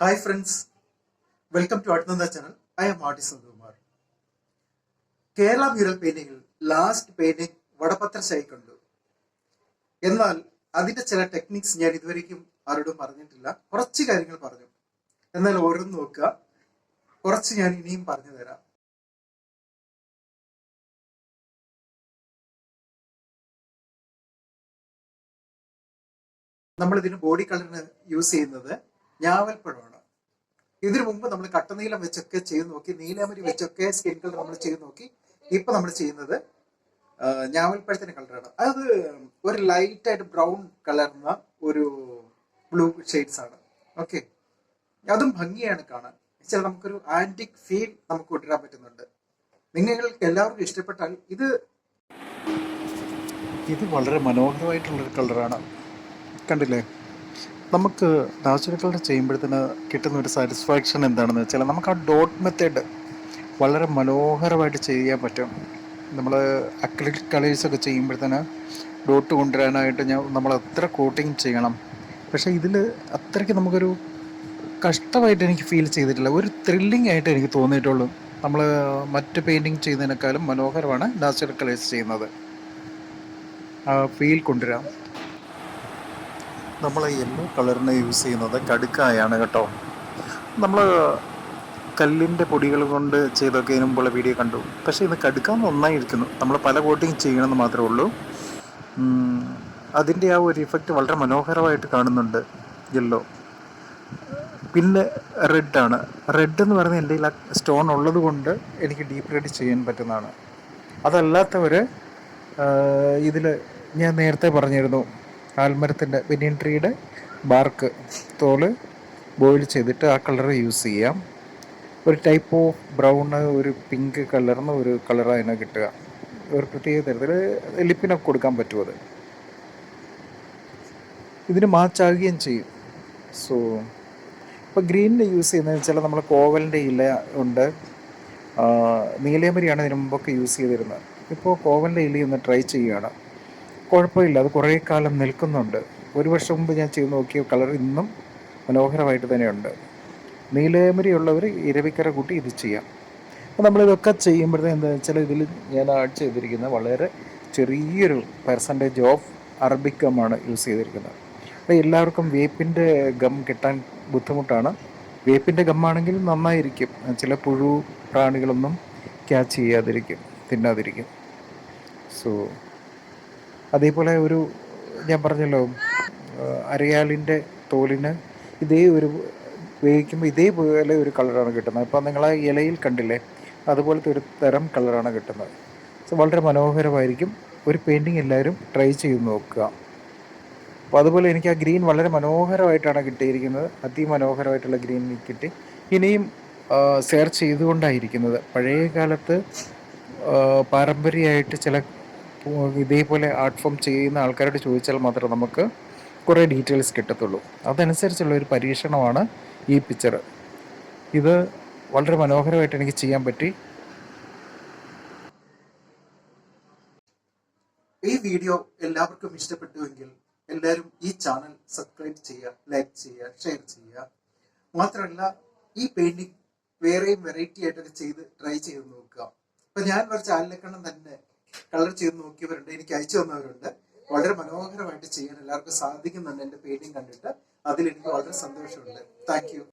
Hi friends welcome to അടുത്ത channel I am artist Sukumar Kerala mural പെയിന്റിംഗിൽ last painting Vatapatrashayi കണ്ടു. എന്നാൽ അതിന്റെ ചില ടെക്നിക്സ് ഞാൻ ഇതുവരേക്കും ആരോടും പറഞ്ഞിട്ടില്ല. കുറച്ച് കാര്യങ്ങൾ പറഞ്ഞു. എന്നാൽ ഓരോന്ന് നോക്കുക. കുറച്ച് ഞാൻ ഇനിയും പറഞ്ഞു തരാം. നമ്മൾ ഇതിന് ബോഡി കളറിന് യൂസ് ചെയ്യുന്നത് ഞാവൽപ്പഴമാണ്. ഇതിനു മുമ്പ് നമ്മൾ കട്ടനീലം വെച്ചൊക്കെ ചെയ്ത് നോക്കി നീലാമരി വെച്ചൊക്കെ സ്കിൻ കളർ നമ്മൾ ചെയ്ത് നോക്കി ഇപ്പൊ നമ്മൾ ചെയ്യുന്നത് ഞാവൽപ്പഴത്തിന്റെ കളറാണ് അത് ഒരു ലൈറ്റ് ആയിട്ട് ബ്രൗൺ കളർന്ന ഒരു ബ്ലൂ ഷെയ്ഡ്സ് ആണ്. ഓക്കെ അതും ഭംഗിയാണ് കാണാൻ. ചില നമുക്കൊരു ആന്റിക് ഫീൽ നമുക്ക് കൊണ്ടുവരാൻ പറ്റുന്നുണ്ട്. നിങ്ങൾക്ക് എല്ലാവർക്കും ഇഷ്ടപ്പെട്ടാൽ ഇത് ഇത് വളരെ മനോഹരമായിട്ടുള്ളൊരു കളറാണ് കണ്ടില്ലേ? നമുക്ക് നാച്ചുറൽ കളർ ചെയ്യുമ്പോഴത്തേന് കിട്ടുന്ന ഒരു സാറ്റിസ്ഫാക്ഷൻ എന്താണെന്ന് വെച്ചാൽ നമുക്ക് ആ ഡോട്ട് മെത്തേഡ് വളരെ മനോഹരമായിട്ട് ചെയ്യാൻ പറ്റും. നമ്മൾ അക്രിലിക് കളേഴ്സൊക്കെ ചെയ്യുമ്പോഴത്തേന് ഡോട്ട് കൊണ്ടുവരാനായിട്ട് ഞാൻ നമ്മൾ എത്ര കോട്ടിങ് ചെയ്യണം. പക്ഷേ ഇതിൽ അത്രയ്ക്ക് നമുക്കൊരു കഷ്ടമായിട്ട് എനിക്ക് ഫീൽ ചെയ്തിട്ടില്ല. ഒരു ത്രില്ലിംഗ് ആയിട്ട് എനിക്ക് തോന്നിയിട്ടുള്ളൂ. നമ്മൾ മറ്റ് പെയിന്റിങ് ചെയ്യുന്നതിനേക്കാളും മനോഹരമാണ് നാച്ചുറൽ കളേഴ്സ് ചെയ്യുന്നത്. ആ ഫീൽ കൊണ്ടുവരാം. നമ്മൾ യെല്ലോ കളറിന് യൂസ് ചെയ്യുന്നത് കടുക്കായാണ് കേട്ടോ. നമ്മൾ കല്ലിന്റെ പൊടികൾ കൊണ്ട് ചെയ്തൊക്കെ ഇതിനു വീഡിയോ കണ്ടു. പക്ഷേ ഇത് കടുക്കാൻ നന്നായിരിക്കുന്നു. നമ്മൾ പല കോട്ടിങ് ചെയ്യണമെന്ന് മാത്രമേ ഉള്ളൂ. അതിന്റെ ആ ഒരു ഇഫക്റ്റ് വളരെ മനോഹരമായിട്ട് കാണുന്നുണ്ട് യെല്ലോ പിന്നെ റെഡാണ് റെഡ് എന്ന് പറയുന്നത് എന്റെ ആ സ്റ്റോൺ ഉള്ളത് കൊണ്ട് എനിക്ക് ഡീപ്പ് റെഡ് ചെയ്യാൻ പറ്റുന്നതാണ്. അതല്ലാത്തവർ ഇതിൽ ഞാൻ നേരത്തെ പറഞ്ഞിരുന്നു. ആൽമരത്തിന്റെ ബനിയൻ ട്രീയുടെ ബാർക്ക് തോൽ ബോയിൽ ചെയ്തിട്ട് ആ കളർ യൂസ് ചെയ്യാം. ഒരു ടൈപ്പ് ഓഫ് ബ്രൗൺ ഒരു പിങ്ക് കളർന്ന് ഒരു കളർ അതിനെ കിട്ടുക. ഒരു പ്രത്യേക തരത്തിൽ ലിപ്പിനൊക്കെ കൊടുക്കാൻ പറ്റും അത്. ഇതിന് മാച്ചാകുകയും ചെയ്യും. സോ ഇപ്പോൾ ഗ്രീനിന്റെ യൂസ് ചെയ്യുന്നത് വെച്ചാൽ നമ്മൾ കോവലിന്റെ ഇല ഉണ്ട്. നീലയമരിയാണ് ഇതിന് മുമ്പൊക്കെ യൂസ് ചെയ്തിരുന്നത്. ഇപ്പോൾ കോവലിന്റെ ഇലയൊന്ന് ട്രൈ ചെയ്യുകയാണ്. കുഴപ്പമില്ല. അത് കുറേ കാലം നിൽക്കുന്നുണ്ട്. ഒരു വർഷം മുമ്പ് ഞാൻ ചെയ്ത് നോക്കിയ കളർ ഇന്നും മനോഹരമായിട്ട് തന്നെയുണ്ട്. നീലേമരിയുള്ളവർ ഇരവിക്കര കൂട്ടി ഇത് ചെയ്യാം. അപ്പോൾ നമ്മളിതൊക്കെ ചെയ്യുമ്പോഴത്തേക്ക് എന്താ വെച്ചാൽ ഇതിൽ ഞാൻ ആഡ് ചെയ്തിരിക്കുന്ന വളരെ ചെറിയൊരു പെർസെന്റേജ് ഓഫ് അറബിക് ഗമ്മാണ് യൂസ് ചെയ്തിരിക്കുന്നത്. അപ്പോൾ എല്ലാവർക്കും വേപ്പിന്റെ ഗം കിട്ടാൻ ബുദ്ധിമുട്ടാണ്. വേപ്പിന്റെ ഗമ്മാണെങ്കിൽ നന്നായിരിക്കും. ചില പുഴു പ്രാണികളൊന്നും ക്യാച്ച് ചെയ്യാതിരിക്കും തിന്നാതിരിക്കും. സോ അതേപോലെ ഒരു ഞാൻ പറഞ്ഞല്ലോ അരയാലിന്റെ തോലിന് ഇതേ ഒരു ഉപയോഗിക്കുമ്പോൾ ഇതേപോലെ ഒരു കളറാണ് കിട്ടുന്നത്. അപ്പോൾ നിങ്ങൾ ആ ഇലയിൽ കണ്ടില്ലേ അതുപോലത്തെ ഒരു തരം കളറാണ് കിട്ടുന്നത്. സോ വളരെ മനോഹരമായിരിക്കും. ഒരു പെയിന്റിങ് എല്ലാവരും ട്രൈ ചെയ്ത് നോക്കുക. അപ്പോൾ അതുപോലെ എനിക്ക് ആ ഗ്രീൻ വളരെ മനോഹരമായിട്ടാണ് കിട്ടിയിരിക്കുന്നത്. അതിമനോഹരമായിട്ടുള്ള ഗ്രീൻ കിട്ടി. ഇനിയും സെർച്ച് ചെയ്തുകൊണ്ടായിരിക്കുന്നത്. പഴയ കാലത്ത് പാരമ്പര്യമായിട്ട് ചില ഇതേപോലെ ആർട്ട് ഫോം ചെയ്യുന്ന ആൾക്കാരോട് ചോദിച്ചാൽ മാത്രമേ നമുക്ക് കുറേ ഡീറ്റെയിൽസ് കിട്ടത്തുള്ളൂ. അതനുസരിച്ചുള്ള ഒരു പരീക്ഷണമാണ് ഈ പിക്ചർ ഇത് വളരെ മനോഹരമായിട്ട് എനിക്ക് ചെയ്യാൻ പറ്റി. ഈ വീഡിയോ എല്ലാവർക്കും ഇഷ്ടപ്പെട്ടുവെങ്കിൽ എല്ലാവരും ഈ ചാനൽ സബ്സ്ക്രൈബ് ചെയ്യുക ലൈക്ക് ചെയ്യുക ഷെയർ ചെയ്യുക. മാത്രമല്ല ഈ പെയിന്റിംഗ് വേറെയും വെറൈറ്റി ആയിട്ടൊക്കെ ചെയ്ത് ട്രൈ ചെയ്ത് നോക്കുക. അപ്പൊ ഞാൻ വരച്ച ചാനലിലേക്കാണ് തന്നെ കളർ ചെയ്ത് നോക്കിയവരുണ്ട് എനിക്ക് അയച്ചു തന്നവരുണ്ട്. വളരെ മനോഹരമായിട്ട് ചെയ്യാൻ എല്ലാവർക്കും സാധിക്കുന്നുണ്ട് എന്റെ പെയിന്റിംഗ് കണ്ടിട്ട്. അതിൽ എനിക്ക് വളരെ സന്തോഷമുണ്ട്. താങ്ക്